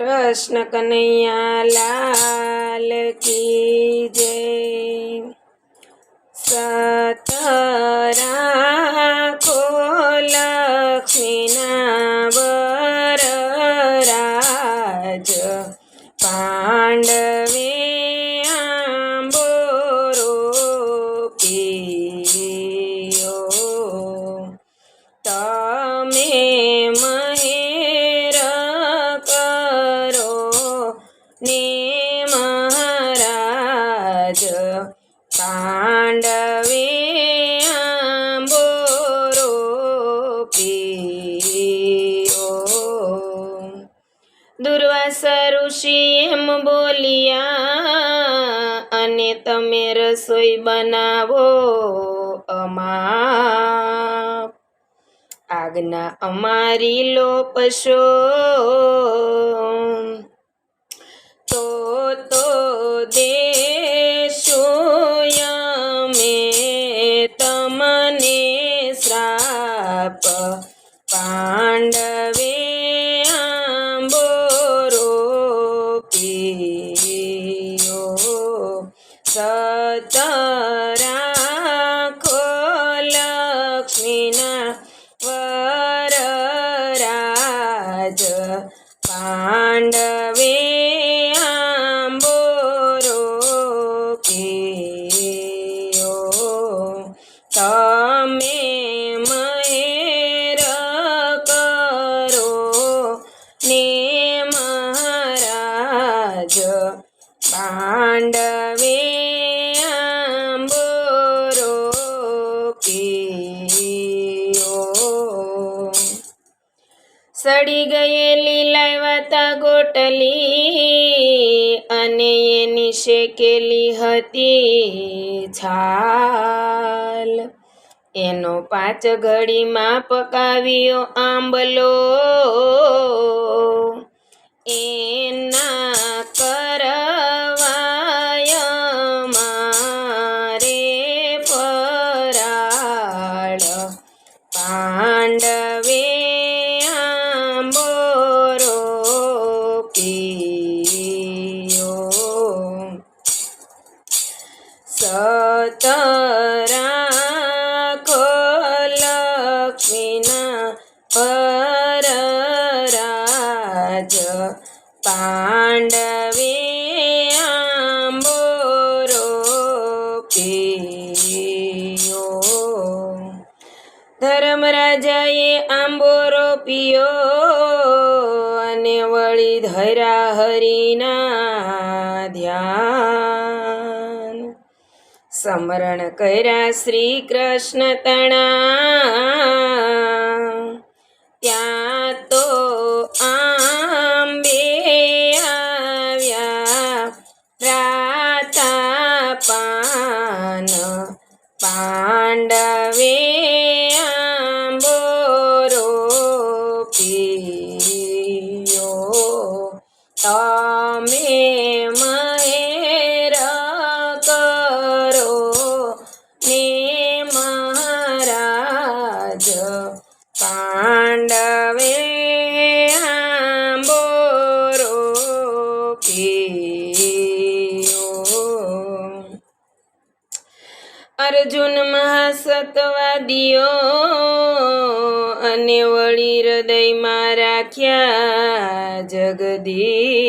કૃષ્ણ કનૈયા લાલ કી જય. સતરાખો લક્ષ્મીના વરરાજ પાંડવે આંબો પીયો દુર્વાસા ઋષિ એમ બોલ્યા, અને તમે રસોઈ બનાવો અમા આજ્ઞા અમારી લોપશો તો તો દેશું મેં તમને શ્રાપ વરરાજ પાંડવે સડી ગયેલી લાવ્યા ગોટલી અને એની શેકેલી હતી છાલ એનો પાંચ ઘડીમાં પકાવ્યો આંબલો સતરાખો લક્ષ્મીના પરરાજ પાંડવે આંબોરો પીયો ધર્મરાજાએ આંબો પીયો અને વળી ધરા હરિના ધ્યાન સ્મરણ કર્યા શ્રી કૃષ્ણ તણા. ત્યાં તો આંબે પાંડવે આંબોરો અર્જુન મહાસતવાદીઓ અને વળી હૃદયમાં રાખ્યા જગદીશ.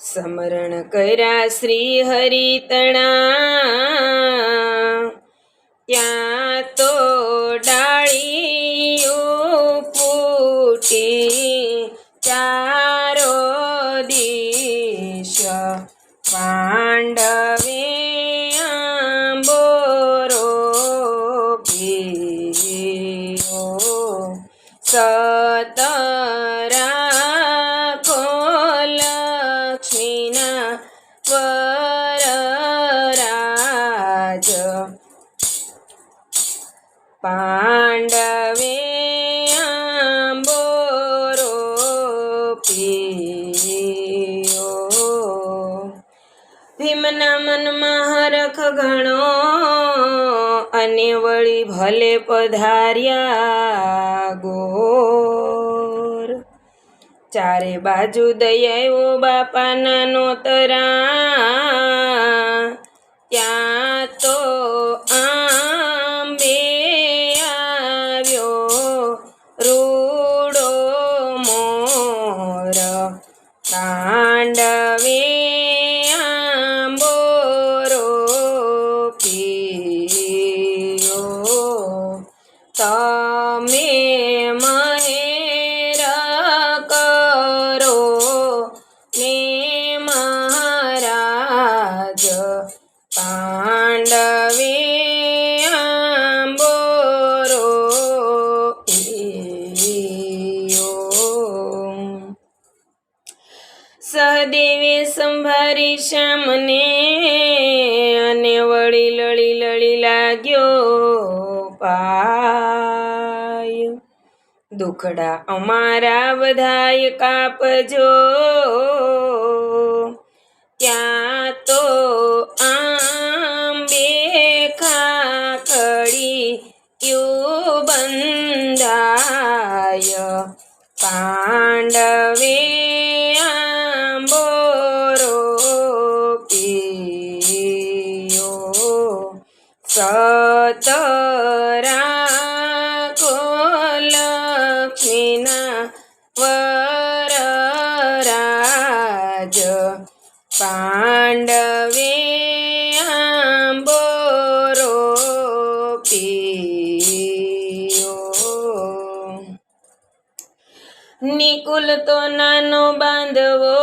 સ્મરણ કર્યા શ્રી હરિતણા ત્યાં સતરાખો લક્ષ્મીના વરરાજ પાંડવે આંબોરો ભીમના મનમાં હરખ ઘણો અને વળી ભલે પધાર્યા ગોર. ચારે બાજુ દયાવો બાપાના નોતરા. ત્યાં તો આંબે પાય દુખડા અમારા બધાય કાપજો. ત્યાં તો આંબે ખાખડી યુ બંધાય? પાંડવે આંબોરો પીયો. સતરા નિકુલ તો નાનો બાંધવો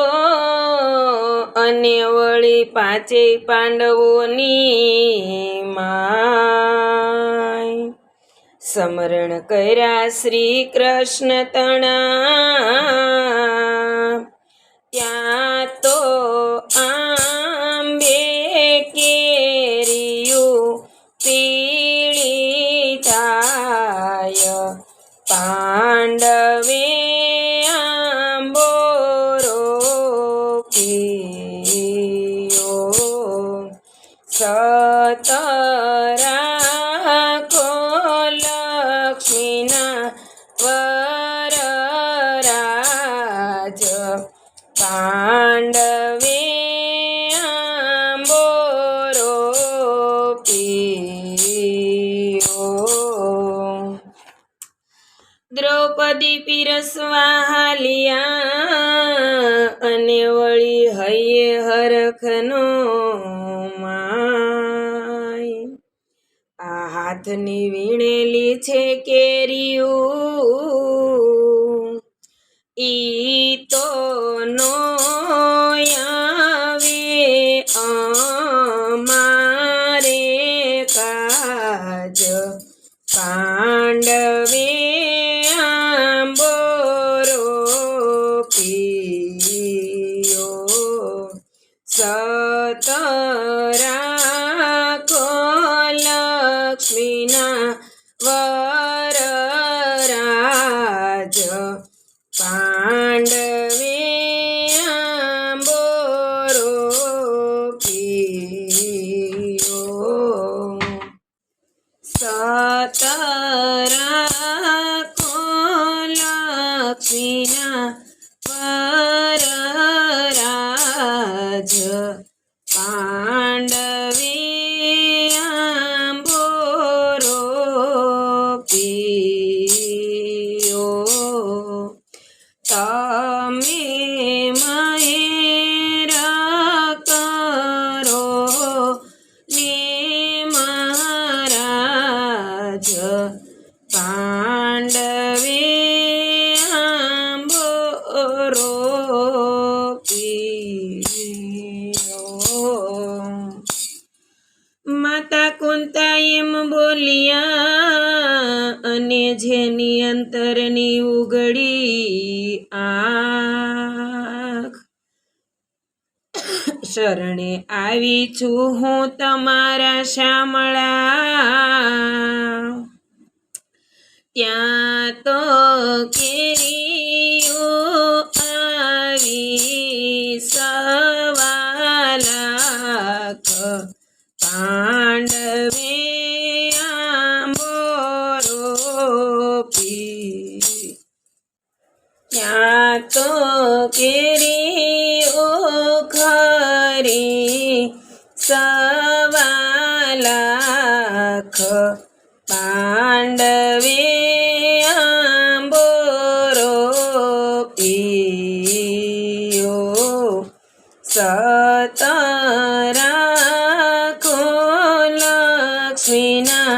અને વળી પાંચે પાંડવોની માય. સમરણ કર્યા શ્રી કૃષ્ણ તણા. ત્યાં લક્ષ્મીના વરરાજ પાંડવે આંબોરો દ્રૌપદી પીરસવા હાલિયા અને વળી હૈયે હરખનો હાથની વીણેલી છે કેરીયું ઈ તો નો આવે અમારે કાજ. પાંડવે માતા કુંતા એમ બોલ્યા, અને જેની અંતરની ઉગડી આંખ શરણે આવી છું હું તમારા શામળા. ત્યાં તો કેરીઓ ત્યાં તો કેરીઓ ખરી સવાલાખ પાંડવે આંબોરો પીયો સતરાખો લક્ષ્મીના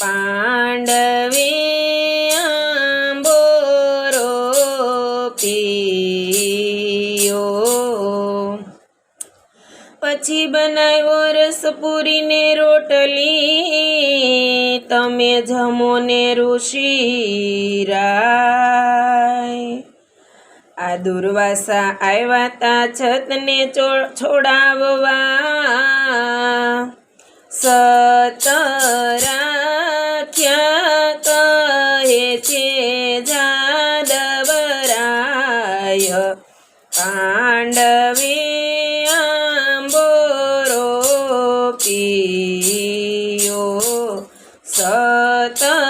પાંડવે આંબોરો પીયો. પછી બનાવ્યો રસ પૂરીને રોટલી. તમે જમો ને ઋષિરાય આ દુર્વાસા આવ્યા તા છતને ચો- છોડાવવા સતરાખ્યા કહે છે જાદવરાય પાંડવે આંબોરો પીયો સતરાખ્યા